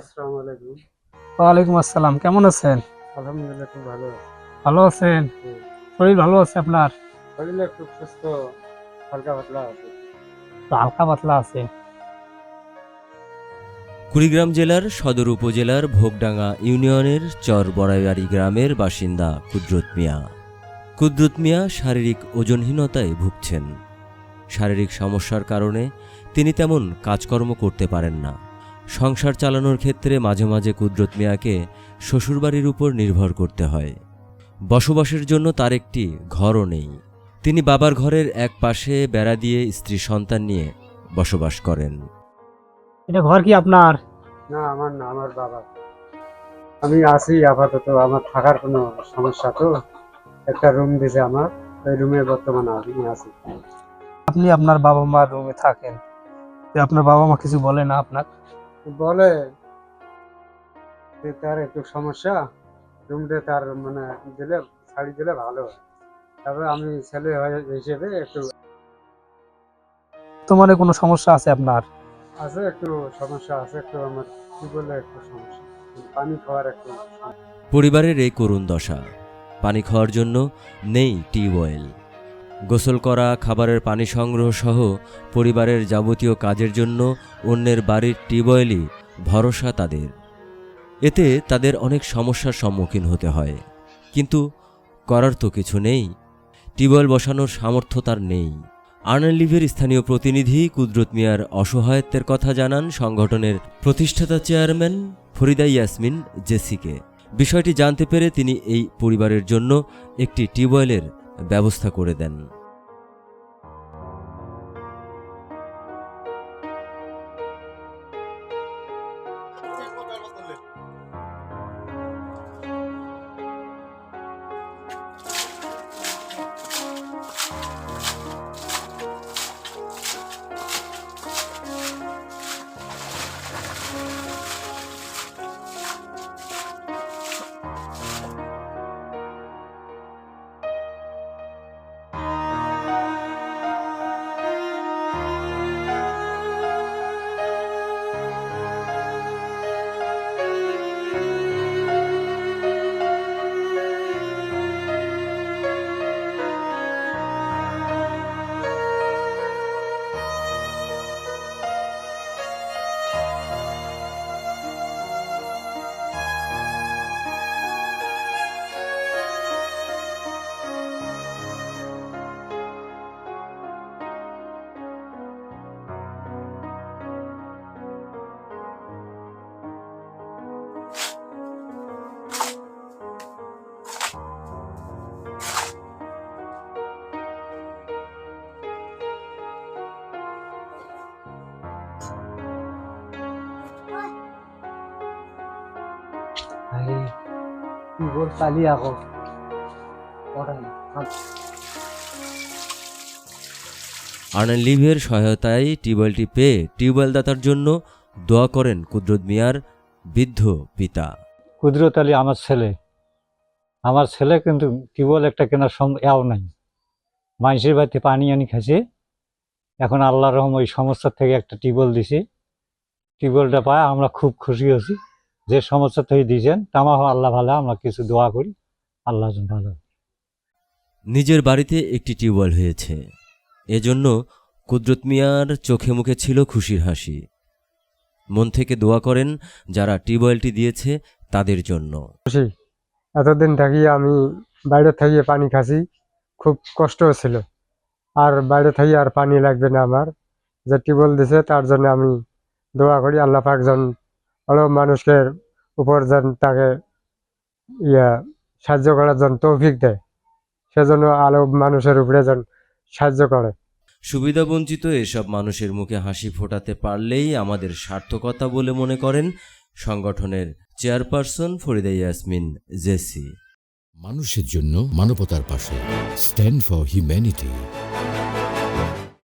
আসসালামু আলাইকুম। ওয়ালাইকুম আসসালাম কেমন আছেন? আলহামদুলিল্লাহ খুব ভালো ভালো আছেন? শরীর ভালো আছে আপনার? শরীরে একটু সুস্থ হালকা পাতলা আছে। হালকা পাতলা আছে। কুড়িগ্রাম জেলার সদর উপজেলার ভোগডাঙ্গা ইউনিয়নের চর বড়াইবাড়ি গ্রামের বাসিন্দা কুদরত মিয়া। কুদরত মিয়া শারীরিক ওজনহীনতায় ভুগছেন। শারীরিক সমস্যার কারণে তিনি তেমন কাজকর্ম করতে পারেন না। সংসার চালানোর ক্ষেত্রে মাঝে মাঝে কুদরত মিয়াকে শ্বশুরবাড়ির উপর নির্ভর করতে হয়। বসবাসের জন্য তার একটি ঘরও নেই। তিনি বাবার ঘরের এক পাশে বেড়া দিয়ে স্ত্রী সন্তান নিয়ে বসবাস করেন। এটা ঘর কি আপনার? না আমার না আমার বাবা আমি আছি আপাতত আমার থাকার কোনো সমস্যা তো। একটা রুম দিছে আমার ওই রুমে বর্তমানে আমি আছি। আপনি আপনার বাবা মার রুমে থাকেন। আপনার বাবা মা কিছু বলে না আপনার বলে যে তার একটু সমস্যা রুমটা তার মানে দিলে ছাড়ি দিলে ভালো হয়। তারপরে আমি ছেলে হিসেবে একটু তোমার কোনো সমস্যা আছে আপনার? আছে একটু সমস্যা আছে একটু আমার কি বলে একটু সমস্যা। পানি খাওয়ার একটু সমস্যা। পরিবারের এই করুণ দশা পানি খাওয়ার জন্য নেই টিউবওয়েল গোসল করা, খাবারের পানি সংগ্রহ সহ পরিবারের যাবতীয় কাজের জন্য অন্যের বাড়ির টিউবওয়েলই ভরসা তাদের। এতে তাদের অনেক সমস্যার সম্মুখীন হতে হয়। কিন্তু করার তো কিছু নেই। টিউবওয়েল বসানোর সামর্থ্য তার নেই। আর্নালিভের স্থানীয় প্রতিনিধি কুদরত মিয়ার অসহায়ত্বের কথা জানান সংগঠনের প্রতিষ্ঠাতা চেয়ারম্যান ফরিদা ইয়াসমিন জেসিকে। বিষয়টি জানতে পেরে তিনি এই পরিবারের জন্য একটি টিউবওয়েলের ব্যবস্থা করে দেন। কি বল চালি আকৌ আর্নালিভের সহায়তায় টিউবওয়েলটি পেয়ে টিউবওয়েল দাতার জন্য দোয়া করেন কুদরত মিয়ার বৃদ্ধ পিতা। কুদরত আলী আমার ছেলে। আমার ছেলে কিন্তু টিউবওয়েল একটা কেনার সম এও নাই। মানুষের বাড়িতে পানি আনি খাইছে। এখন আল্লাহ রহম ওই সমস্যা থেকে একটা টিউবওয়েল দিছে। টিউবওয়েলটা পায় আমরা খুব খুশি হয়েছি। যে সমস্যা থেকে দিয়েছেন তামাহ আল্লাহ ভালো আমরা কিছু দোয়া করি। আল্লাহ ভালো নিজের বাড়িতে একটি টিউবওয়েল হয়েছে। এজন্য কুদরত মিয়ার চোখে মুখে ছিল খুশির হাসি। মন থেকে দোয়া করেন যারা টিউবওয়েলটি দিয়েছে তাদের জন্য। খুশি। এতদিন থাকি আমি বাইরে থেকে পানি খাসি খুব কষ্ট ছিল। আর বাইরে থেকে আর পানি লাগবে না আমার। যে টিউবওয়েল দিছে তার জন্য আমি দোয়া করি আল্লাহ পাক যেন আরও মানুষকে উপর যেন তাকে ইয়া সাহায্য করার জন্য তৌফিক দেয় সেজন্য আলো মানুষের উপরে যেন সাহায্য করে। সুবিধাবঞ্চিত এসব মানুষের মুখে হাসি ফোটাতে পারলেই আমাদের সার্থকতা বলে মনে করেন সংগঠনের চেয়ারপারসন ফরিদা ইয়াসমিন জেসি। মানুষের জন্য মানবতার পাশে স্ট্যান্ড ফর হিউম্যানিটি